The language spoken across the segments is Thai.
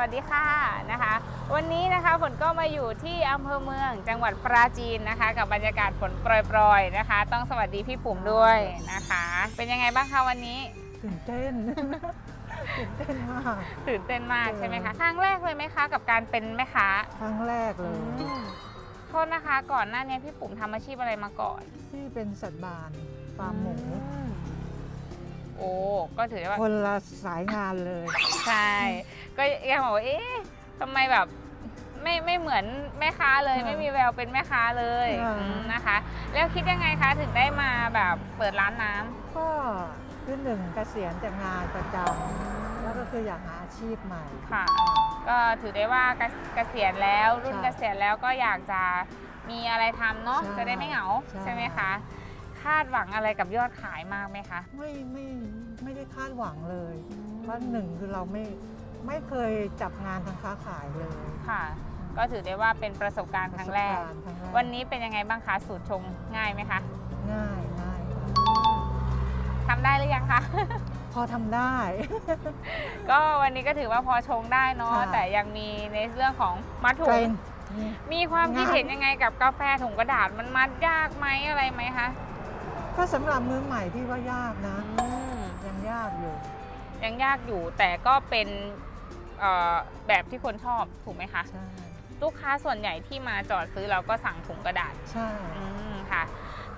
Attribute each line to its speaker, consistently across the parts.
Speaker 1: วัสดีค่ะนะคะ วันนี้นะคะฝนก็มาอยู่ที่อำเภอเมืองจังหวัดปราจีนนะคะ กับบรรยากาศฝนโปรยๆนะคะ ต้องสวัสดีพี่ปุ่มด้วยนะคะ เป็นยังไงบ้างคะวันนี้
Speaker 2: ตื่นเต้น ตื่นเต้นมาก
Speaker 1: ตื่นเต้นมาก
Speaker 2: เออ
Speaker 1: ใช่ไหมคะครั้งแรกเลยไหมคะ กับการเป็นแม่ค้า
Speaker 2: ครั้งแรกเลย
Speaker 1: โทษนะคะ ก่อนหน้านี้พี่ปุ่มทำอาชีพอะไรมาก่อน
Speaker 2: ที่เป็นสัตว์บานฟาร์มหมู
Speaker 1: อืม โอ้ก็ถือได้ว่า
Speaker 2: คนละสายงานเลย
Speaker 1: ใช่ ก็ยังบอกว่าเอ๊ะทำไมแบบไม่ไม่เหมือนแม่ค้าเลย
Speaker 2: ค่ะ
Speaker 1: ไม่มีแววเป็นแม่ค้าเลย
Speaker 2: ค่ะ
Speaker 1: อืมนะคะ แล้วคิดยังไงคะถึงได้มาแบบเปิดร้านน้ำ
Speaker 2: ก็คือหนึ่งเกษียณจากงานประจำแล้วก็คืออยากหาอาชีพใหม่
Speaker 1: ค่ะ ก็ถือได้ว่าเกเกษียณแล้วรุ่น
Speaker 2: ค่ะ
Speaker 1: เกษียณแล้วก็อยากจะมีอะไรทำเนาะ
Speaker 2: ใช่
Speaker 1: จะได้ไม่เหงา
Speaker 2: ใช่
Speaker 1: ใช่ไหมคะคาดหวังอะไรกับยอดขายมากไหมคะ
Speaker 2: ไม่ไม่ไม่ได้คาดหวังเลยเพราะหนึ่งคือเราไม่ไม่เคยจับงานทางค้าขายเลย
Speaker 1: ค่ะ ก็ถือได้ว่าเป็นประสบการณ์ครั้งแรก
Speaker 2: ประสบาณ์ครั้งแรก
Speaker 1: วันนี้เป็นยังไงบ้างคะสูตรชงง่ายไหมคะ
Speaker 2: ง่ายง่ายค่ะ
Speaker 1: ทำได้หรือยังคะ
Speaker 2: พอทำได้
Speaker 1: ก็วันนี้ก็ถือว่าพอชงได้เนาะ
Speaker 2: ค่ะ
Speaker 1: แต่ยังมีในเรื่องของมัดถุ
Speaker 2: เกรง
Speaker 1: ง
Speaker 2: นี่
Speaker 1: มีความคิด
Speaker 2: ง่าย
Speaker 1: เห็นยังไงกับกาแฟถุงกระดาษมันมัดยากไหมอะไรไหมคะ
Speaker 2: ก็สำหรับมือใหม่พี่ว่ายากนะ
Speaker 1: อืม
Speaker 2: ยังยากอยู่
Speaker 1: ยังยากอยู่แต่ก็เป็นเอ่อแบบที่คนชอบถูกไหมคะ
Speaker 2: ใช่
Speaker 1: ลูกค้าส่วนใหญ่ที่มาจอดซื้อเราก็สั่งถุงกระดาษ
Speaker 2: ใช่
Speaker 1: อืมค่ะ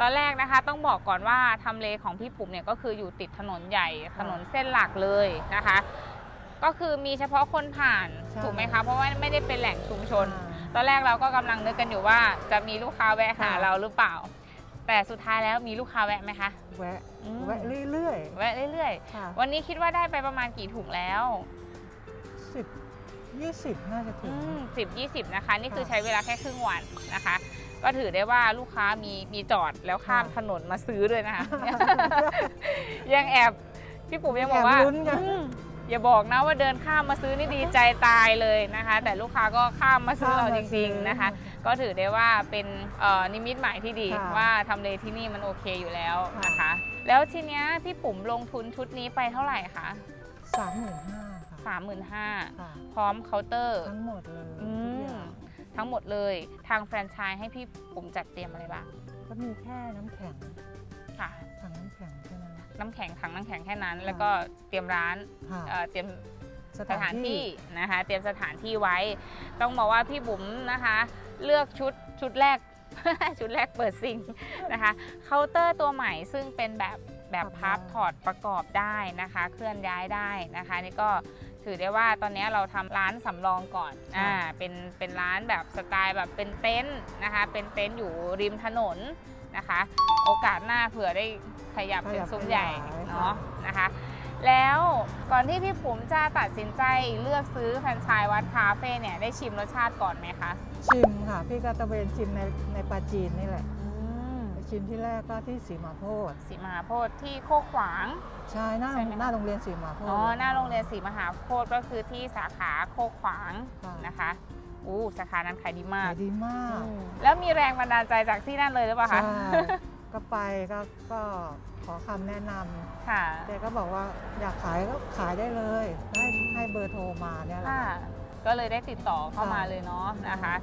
Speaker 1: ตอนแรกนะคะต้องบอกก่อนว่าทำเลของพี่ปุ๋มเนี่ยก็คืออยู่ติดถนนใหญ่ถนนเส้นหลักเลยนะคะ ก็คือมีเฉพาะคนผ่านถูกไหมคะเพราะว่าไม่ได้เป็นแหล่งชุมชนตอนแรกเราก็กำลังนึกกันอยู่ว่าจะมีลูกค้าแวะหา
Speaker 2: ค่ะ
Speaker 1: เราหรือเปล่า แต่สุดท้ายแล้วมีลูกค้าแวะไหมคะ
Speaker 2: แวะ
Speaker 1: อืม
Speaker 2: แวะเรื่อย
Speaker 1: แวะเรื่อย
Speaker 2: ๆค่ะ
Speaker 1: ๆ วันนี้คิดว่าได้ไปประมาณกี่ถุงแล้ว
Speaker 2: สิบยี่สิบน่าจะถึง
Speaker 1: สิบยี่สิบนะคะ นี่คือ
Speaker 2: ค่ะ
Speaker 1: ใช้เวลาแค่ครึ่งวันนะคะ ก็ถือได้ว่าลูกค้ามีมีจอดแล้วข้าม
Speaker 2: ค่ะ
Speaker 1: ถนนมาซื้อด้วยนะคะ ยังแอบพี่ปุ๋มยังบอกว่า
Speaker 2: แอบลุ้นกัน
Speaker 1: อืมอย่าบอกนะว่าเดินข้ามมาซื้อนี่ดีใจตายเลยนะคะ แต่ลูกค้าก็ข้ามมาซื้อเราจริงๆนะคะ ก็ถือได้ว่าเป็นเอ่อนิมิตหมายที่ดี
Speaker 2: ค่ะ
Speaker 1: ว่าทำเลที่นี่มันโอเคอยู่แล้ว
Speaker 2: ค่ะ
Speaker 1: นะคะ แล้วทีเนี้ยพี่ปุ๋มลงทุนชุดนี้ไปเท่าไหร่คะ
Speaker 2: สามหมื่นห้าค่ะ
Speaker 1: สามหมื่นห้า
Speaker 2: ค่ะ
Speaker 1: พร้อมเคาน์เตอร์
Speaker 2: ทั้งหมดเลย
Speaker 1: อื
Speaker 2: ทุกอ
Speaker 1: ม
Speaker 2: ย่าง
Speaker 1: ทั้งหมดเลยทางแฟรนไชส์ให้พี่ปุ๋มจัดเตรียมอะไรบ้าง
Speaker 2: ก็มีแค่น้ำแข็ง
Speaker 1: ค่ะ
Speaker 2: ถังน้ำแข็งแค่นั้น
Speaker 1: น้ำแข็งถังน้ำแข็งแค่นั้น
Speaker 2: ค่ะ
Speaker 1: แล้วก็เตรียมร้าน
Speaker 2: ค่ะ
Speaker 1: เอ่อเตรียม
Speaker 2: ส
Speaker 1: สถานที่นะคะ เตรียมสถานที่ไว้ ต้องบอกว่าพี่บุ๋มนะคะ เลือกชุดชุดแรก ชุดแรกเปิดซิงนะคะเคาน์เตอร์ตัวใหม่ซึ่งเป็นแบบแบบพับถอดประกอบได้นะคะ เคลื่อนย้ายได้นะคะ นี่ก็ถือได้ว่าตอนนี้เราทำร้านสำรองก่อนอ่าเป็นเป็นร้านแบบสไตล์แบบเป็นเต็นท์นะคะ เป็นเต็นท์อยู่ริมถนนนะคะ โอกาสหน้าเผื่อได้ขยับเป็นซุ้มใหญ่เนาะนะคะ แล้วก่อนที่พี่ปุ๋มจะตัดสินใจเลือกซื้อแฟรนไชส์วัดคาเฟ่เนี่ยได้ชิมรสชาติก่อนไหมคะ
Speaker 2: ชิมค่ะ พี่ก็ตะเวนชิมในในปาจีนนี่แหละไปชิมที่แรกก็ที่สีมาโพธ
Speaker 1: สีมหาโพธิ์ที่โคกขวาง
Speaker 2: ใช่หน้า
Speaker 1: ใช่ไหมคะ
Speaker 2: หน้าโรงเรียนสีมาโพธ
Speaker 1: อ๋อหน้าโรงเรียนสีมหาโพธิ์ก็คือที่สาขาโคกขวาง
Speaker 2: ค่ะ
Speaker 1: นะคะอู้สาขานั้นขายดีมาก
Speaker 2: ขายดีมาก
Speaker 1: อืมแล้วมีแรงบันดาลใจจากที่นั่นเลยหรือเปล่าคะ
Speaker 2: ใช่ ก็ไปก็ก็ ขอคำแนะนำ
Speaker 1: ค่ะ
Speaker 2: แกก็บอกว่าอยากขายก็ขายได้เลยให้ให้เบอร์โทรมาเนี่ยแหละ
Speaker 1: ค่ะก็เลยได้ติดต่อเข้ามา
Speaker 2: ค่ะ
Speaker 1: เลยเนาะนะคะ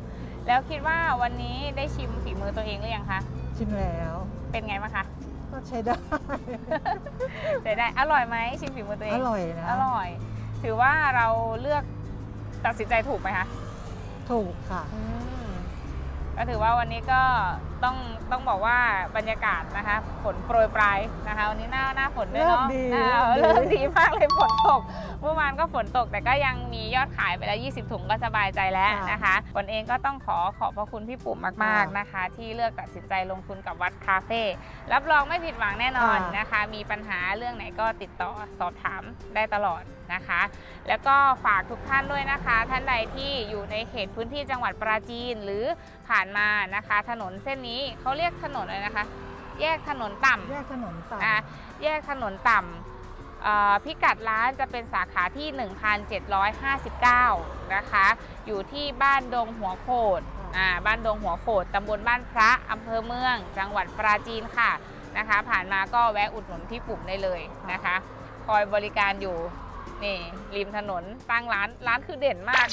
Speaker 1: แล้วคิดว่าวันนี้ได้ชิมฝีมือตัวเองหรือยังคะ
Speaker 2: ชิมแล้ว
Speaker 1: เป็นไงบ้างคะ
Speaker 2: ก็ใช้ได้
Speaker 1: ใช้ได้ อร่อยไหมชิมฝีมือตัวเอ
Speaker 2: องร่อยนะ
Speaker 1: อร่อย ถือว่าเราเลือกตัดสินใจถูกไหมคะ
Speaker 2: ถูกค่ะ
Speaker 1: ก็ถือว่าวันนี้ก็ ต้องต้องบอกว่าบรรยากาศนะคะฝนโปรยปลายนะคะวันนี้หน้าหน้าฝนด้วยเนาะ
Speaker 2: เลิกดี
Speaker 1: อ่า
Speaker 2: เลิ
Speaker 1: เลิ
Speaker 2: ก
Speaker 1: ก
Speaker 2: ดี
Speaker 1: ดีมากเลยฝนตก เมื่อวานก็ฝนตกแต่ก็ยังมียอดขายไปแล้ว 20 ถุงก็สบายใจแล้วนะคะฝนเองก็ต้องขอขอบพระคุณพี่ปุ่มมากๆนะคะ ที่เลือกตัดสินใจลงทุนกับวัดคาเฟ่รับรองไม่ผิดหวังแน่นอนนะคะ มีปัญหาเรื่องไหนก็ติดต่อสอบถามได้ตลอด นะคะ แล้วก็ฝากทุกท่านด้วยนะคะ ท่านใดที่อยู่ในเขตพื้นที่จังหวัดปราจีนหรือผ่านมานะคะ ถนนเส้นนี้เขาเรียกถนนอะไรนะคะ แยกถนนต่ำ
Speaker 2: แยกถนนต่
Speaker 1: อะแยกถนนต่ำเอ่อพิกัดร้านจะเป็นสาขาที่ 1759 นะคะ อยู่ที่บ้านดงหัวโขดอ่าบ้านดงหัวโขดตำบลบ้านพระอำเภอเมือง จังหวัดปราจีนค่ะนะคะ ผ่านมาก็แวะอุดหนุนพี่ปุ่มได้เลยนะคะ คอยบริการอยู่ นี่ริมถนนตั้งร้านร้านคือเด่นมาก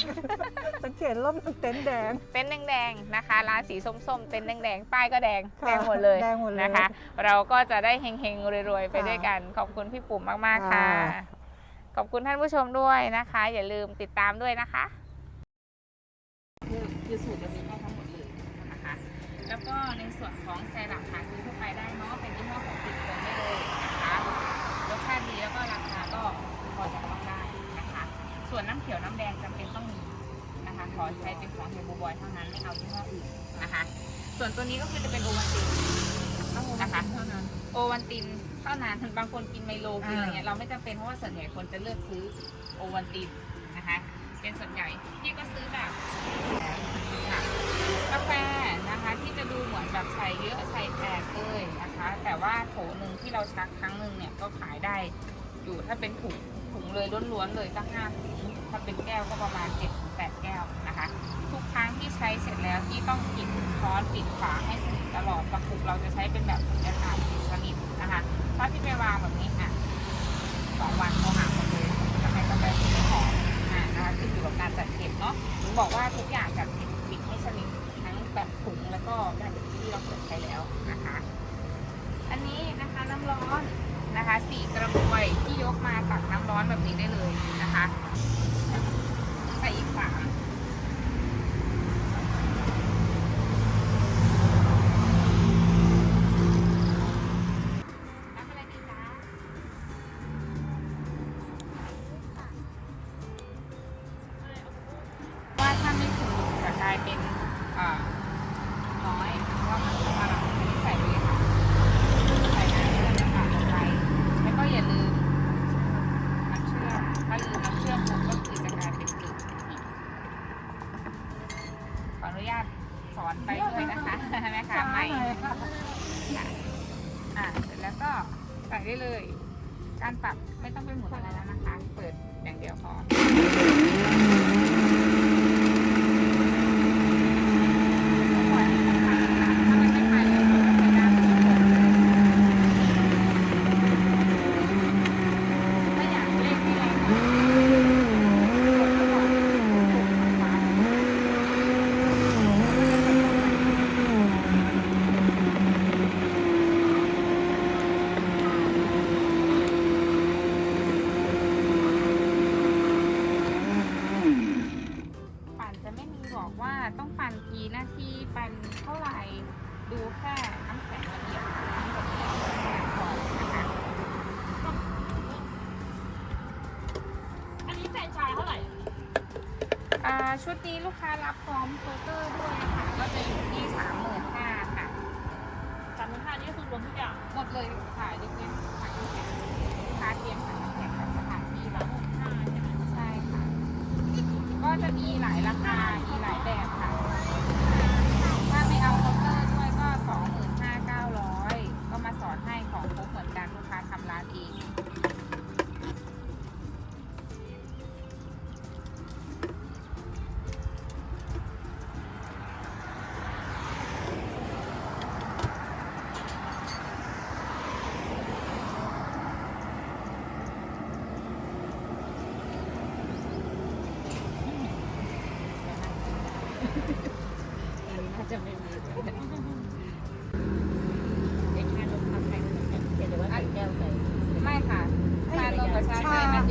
Speaker 2: สังเกตร่มเต็นท์แดง
Speaker 1: เต็นท์แดงๆนะคะ ร้านสีส้มๆ เต็นท์แดงๆ ป้ายก็แดง
Speaker 2: ค่ะ
Speaker 1: แดงหมดเลย
Speaker 2: แดงหมดเลย
Speaker 1: นะคะ เราก็จะได้เฮงๆ รวยๆ ไป
Speaker 2: ค่ะ
Speaker 1: ด้วยกัน ขอบคุณพี่ปุ่มมากๆ ค่ะ
Speaker 2: ค่ะ
Speaker 1: ขอบคุณท่านผู้ชมด้วยนะคะ อย่าลืมติดตามด้วยนะคะ คือคือสูตรเรามีให้ทั้งหมดเลยนะคะ แล้วก็ในส่วนของแซรัปหาซื้ ส่วนน้ำเขียวน้ำแดงจำเป็นต้องมีนะคะขอใช้เป็นของเฮลโบบอยเท่านั้นไม่เอายี่ห้ออื่นนะคะ ส่วนตัวนี้ก็คือจะเป็นโอวัลตินนะคะ
Speaker 2: เท่านั้น
Speaker 1: โอวันตินเท่านั้นบางคนกินไมโลกินอะไรเงี้ยเราไม่จำเป็นเพราะว่าส่วนใหญ่คนจะเลือกซื้อโอวันตินนะคะเป็นส่วนใหญ่พี่ก็ซื้อแบบกาแฟนะคะที่จะดูเหมือนแบบใส่เยอะใส่แตกเลยนะคะ แต่ว่าโถหนึ่งที่เราชักครั้งหนึ่งเนี่ยก็ขายได้อยู่ถ้าเป็นถุง ถุงเลยล้วนๆเลยก็ห้าถุงถ้าเป็นแก้วก็ประมาณเจ็ดถึงแปดแก้วนะคะ ทุกครั้งที่ใช้เสร็จแล้วที่ต้องปิดช้อนปิดฝาให้สนิทตลอดกระปุกเราจะใช้เป็นแบบสุญญากาศปิดสนิทนะคะ ถ้าพี่ไปวางแบบนี้อะสองวันเขาหาหมดเลยทำไมกาแฟถึงไม่หอมอ่านะคะขึ้นอยู่กับการจัดเก็บเนาะถึงบอกว่าทุกอย่างจัดเก็บปิดให้สนิททั้งแบบถุงแล้วก็แบบที่เราเปิดใช้แล้วนะคะ อันนี้นะคะน้ำร้อนนะคะสี่กระบว ยกมาตักน้ำร้อนแบบนี้ได้เลยนะคะ ต้องปั่นกี่นาทีปั่นเท่าไหร่ดูแค่น้ำแข็งละเอียดน้ำละเอียดก่อนนะคะ
Speaker 3: อันนี้แฟรนไชายเท่าไหร่
Speaker 1: อ่าชุดนี้ลูกค้ารับพร้อมโซเตอร์ด้วยค่ะ ก็จะอยู่ที่สามหมื่นห้าค่ะ
Speaker 3: สามพันห้านี่ก็คือรวมทุกอย่าง
Speaker 1: หมดเลยขายยกเว้นขายน้ำแข็งคาเตรียมขายน้ำแข็งกับสถานที่าเรา
Speaker 3: มหมื่นห้าใช่
Speaker 1: ค่ะ ก็จะมีหลายราคา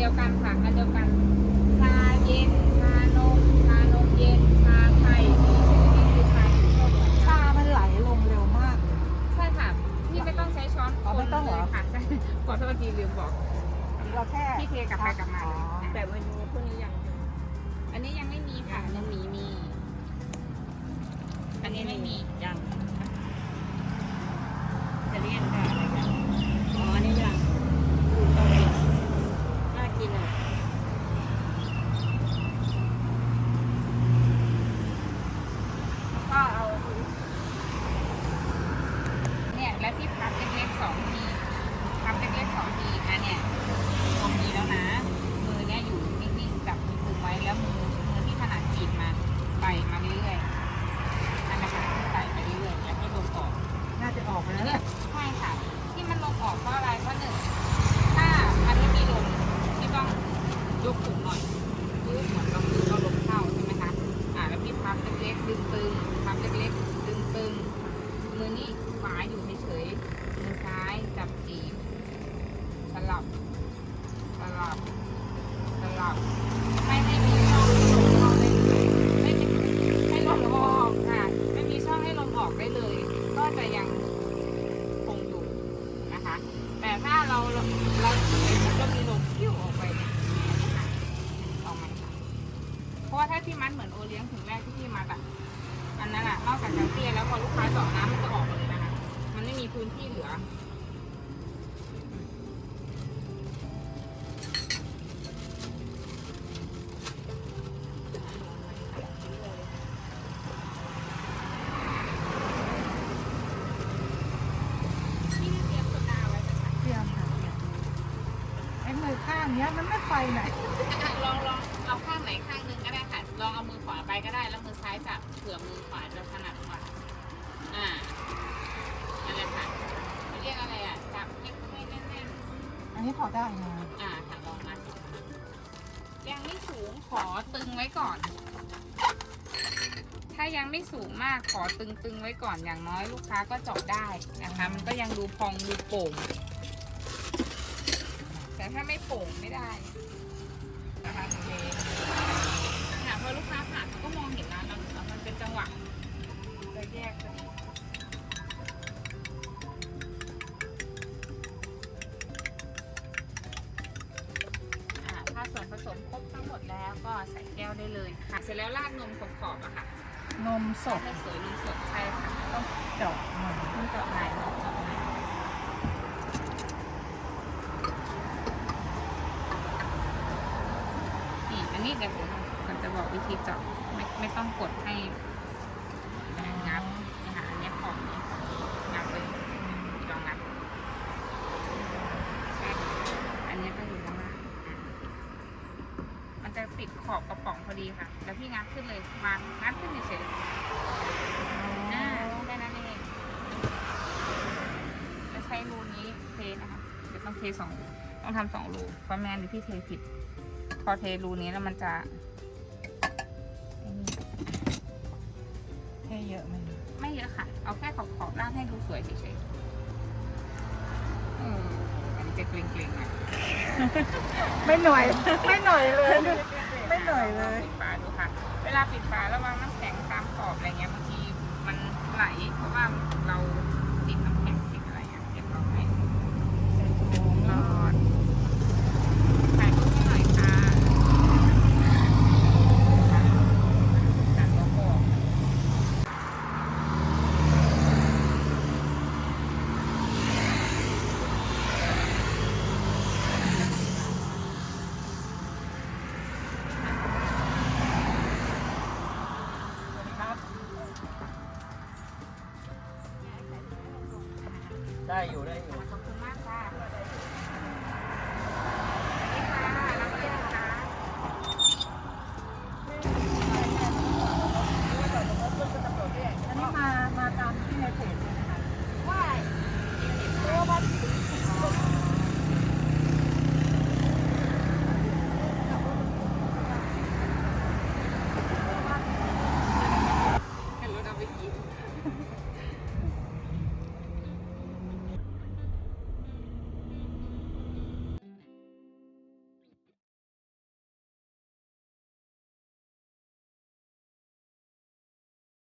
Speaker 1: ดีย
Speaker 3: วกั
Speaker 1: นค่ะ อันเดียวกัน ชาเย็น ชานม ชานมเย็น ชาไทยนี่คือชาที่ชอบเหมือนกัน
Speaker 2: ชามันไหลลงเร็วมากเลย
Speaker 1: ใช่ค่ะ พี่ไม่ต้องใช้ช้อน
Speaker 2: อ๋อไม่ต้องเหรอ
Speaker 1: คนลยค่ะใช่ขอโทษทีลืมบอก
Speaker 2: เราแค่
Speaker 1: พี่เทกลับไปกลับมาเลย
Speaker 2: อ๋อ
Speaker 3: แต่เมนูพวกนี้ยัง
Speaker 1: อันนี้ยังไม่มีค่ะยังมีมี อันนี้ไม่มี
Speaker 3: ยัง จะเรียนกับอะไรกันอ๋ออันนี้ยังต้องกินน่ากินอะ
Speaker 1: ก็เอาเนี่ยแล้วที่พับเล็กๆสองทีพับเล็กๆสองทีอันเนี่ยตรงนี้แล้วนะ มือเนี่ยอยู่นิ่งๆจับมือคุมไว้แล้วมือมือที่ถนัดจีบมาไปมาเรื่อยๆอันนะคะใส่ไปเรื่อยๆอย่าให้โดนออก
Speaker 2: น่าจะออกไปแล้วแหละ
Speaker 1: ใช่ค่ะ ที่มัน ถ้าเราเราเราไอ้มันก็มีลมคิ้วออกไปเนี่ยออกมาค่ะเพราะว่าถ้าที่ มัดเหมือนโอเลี้ยงถึงแรกที่พี่มัดอะอันนั้นอะนอกจากจะเตี้ยแล้วพอลูกค้าเจาะน้ำมันจะออกหมดเลยนะคะ มันไม่มีพื้นที่เหลือ
Speaker 2: อ้มือข้างเนี้ยมันไม่ไปไหน
Speaker 1: ลองลองเอาข้างไหนข้างหนึงก็ได้ค่ะ ลองเอามือขวาไปก็ได้ แล้วมือซ้ายจับเผื่อมือขวาจะถนัดกว่าอ่านั่นแหละค่ะเขาเรียกอะไรอะ จับให้ให้แน่น
Speaker 2: อันนี้พอได้นะ
Speaker 1: ๆอ่าค่ะลองมายังไม่สูงขอตึงไว้ก่อน ถ้ายังไม่สูงมากขอตึงๆไว้ก่อนอย่างน้อยลูกค้าก็เจาะได้นะคะ มันก็ยังดูพองดูโป่ง แต่ถ้าไม่โป่งไม่ได้นะคะโอเคค่ะพอลูกค้าผ่านเขาก็มองเห็นร้านเราอยู่แล้วมันเป็นจังหวะจะแยกพอดีอ่าถ้าส่วนผสมครบทั้งหมดแล้วก็ใส่แก้วได้เลยค่ะ เสร็จแล้วราดนมขอบๆอะค่ะ
Speaker 2: นมสด
Speaker 1: ให้สวยนมสดใช่ค่ะต้อง
Speaker 2: เจาะมัน
Speaker 1: ต้องเจาะไหนเจาะไหนนี่อัน นี้เดี๋ยวผมผมจะบอกวิธีเจาะไม่ไม่ต้องกดให้งับนี่ค่ะอันนี้ขอบนี้งับเลยลองงับใช่อันนี้ก็อยู่ข้างล่างมันจะติดขอบกระป๋องพอดีค่ะ แล้วพี่งับขึ้นเลยมางับขึ้นเฉยๆอ่าแค่นั้นเองจะใช้รูนี้เทนะคะเดี๋ยวต้องเทสองต้องทำสองรูเพราะแมนนเดี๋ยวพี่เทผิด พอเทรูนี้แล้วมันจะไอ้นี่
Speaker 2: แค่เยอะไหม
Speaker 1: ไม่เยอะค่ะ เอาแค่ขอบขอบๆร่างให้ดูสวยเฉยๆเอออันนี้จะเกรงๆอะ
Speaker 2: ไม่หน่อย ไม่หน่อยเลยไม่หน่อยเลย
Speaker 1: ปิดฝาดูค่ะ เวลาปิดฝาระวังน้ำแข็งตามขอบอะไรเงี้ยบางทีมันไหลเพราะว่าเราติดน้ำแข็งติดอะไรเงี้ยเดี๋ยวเราให้รอดถ่ายรูปให้หน่อยค่ะจัดโลโก้ครับ
Speaker 3: ได้อยู่ได้